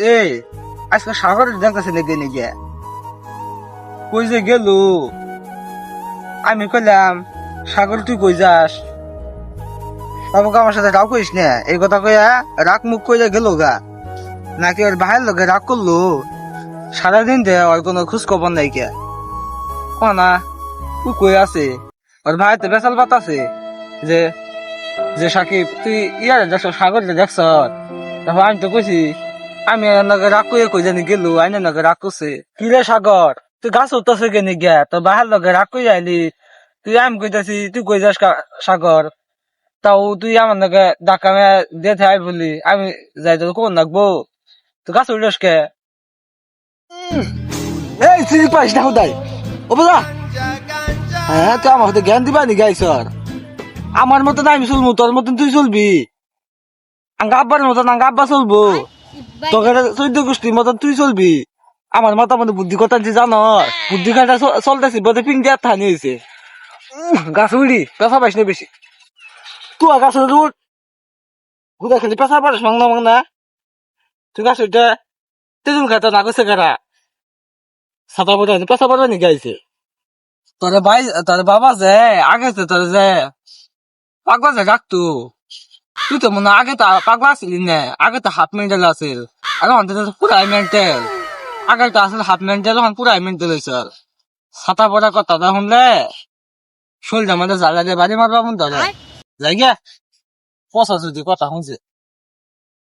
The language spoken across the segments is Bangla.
এই, আজকে সাগরের দেখতেছে নাকি নাকি কই যে গেল? আমি কইলাম, সাগর, তুই কই যাস? বাবুকে আমার সাথে রাগ করিস না? এই কথা কইয়া রাগ মুখ কইয়া গেল গা। নাকি ওর ভাইয়ের লোকে রাগ করল? সারাদিন দে, ওর কোনো খোঁজ খবর নাই কে না, ও কই আছে? ওর ভাই তো বেসাল পাত আছে। যে যে সাকিব, তুই ইয়ার দেখছ সাগর দেখছ? তারপর আমি তো কইছি আমি নাকি রাগ কইয়া কই জানি গেল, আইনে রাগ করছে কি রে সাগর? তুই গাছ উঠতেছে কেন গিয়া? তো বাহার লগে কইয়া আইলি। তুই আমি কইতাছি, তুই কই যাস সাগর? তাও তুই আমার নাকি ডাকা মে দিয়ে আই বলি, আমি যাই তো কোন নাকবো তুই গাছ উঠস কে? এই চিনি পাইস না হুদাই। ও বাবা হ্যাঁ তুই আমার হাতে জ্ঞান দিবা নি গাইছর আমার মতন আমি চলবো তোর মতন তুই চলবি। আঙ্গা আব্বার মতন আঙ্গা চলবো। তোকে চৈদ্দ গোষ্ঠীর মতন তুই চলবি। আমার মতো মতো বুদ্ধি কথা যে জানো, বুদ্ধি কাটা চলতেছি বোধে পিং দিয়ে থানি হয়েছে গাছ উড়ি পেশা পাইস না বেশি। তুই গাছ উঠ হুদা খালি পেশা পারিস মাংনা মাংনা তুই গাছ উঠে তেজুল খাতা না গেছে কারা? সাঁতার পড়ে পেশা পড়বে নি গাইছে তোর ভাই, তোর বাবা যে, আগে তো তোর যে পাগলা যে রাখতো তুই তো মনে হয় আগে তো পাগলা আসিলি না। আগে তো হাফ মেন্টাল আছিল। আর এখন তো পুরাই মেন্টাল আগে তো আসলে হাফ মেন্টাল এখন পুরাই মেন্টাল হয়েছে ছাতা পড়া কথা তা শুনলে? শরীরটা মানে জ্বালা দিয়ে বাড়ি মারবা মন ধরে যাই গে পচা যদি কথা শুনছে।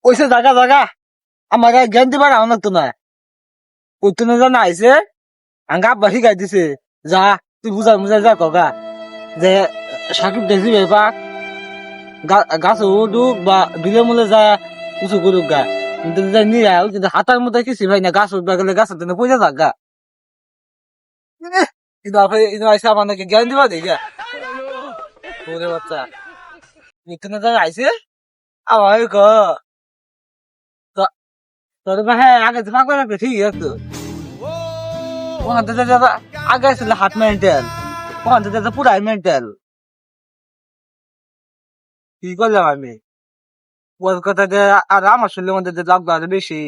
ওইসে জাগা জাগা আমার জ্ঞান দিবার আমার তো না কইতো না জানা আইছে? আঙ্গা আব্বা শিখাই দিছে যা তুই বুঝা বুঝা যা কগা। যে সাকিব দেখি বেপাক গাছ উঠুক বা বিলে মুলে যা কিছু করুক গা। নিয়ে আয়, কিন্তু হাতার মধ্যে কিছু ভাই না, গাছ উঠবা গেলে গাছের জন্য পয়সা থাক গা। কিন্তু আপনি আইসা নাকি জ্ঞান দিবা দেখি ওরে বাচ্চা নিত্যনে যা আইছে? আমার ক? তোর ভাই আগে তো পাক রাখবে, ঠিক আছে। ওখান থেকে আগে ছিল হাত মেন্টাল ওখান থেকে পুরাই মেন্টাল কি করলাম আমি? ওর কথা আর আমার শরীরের মধ্যে যে আরও বেশি।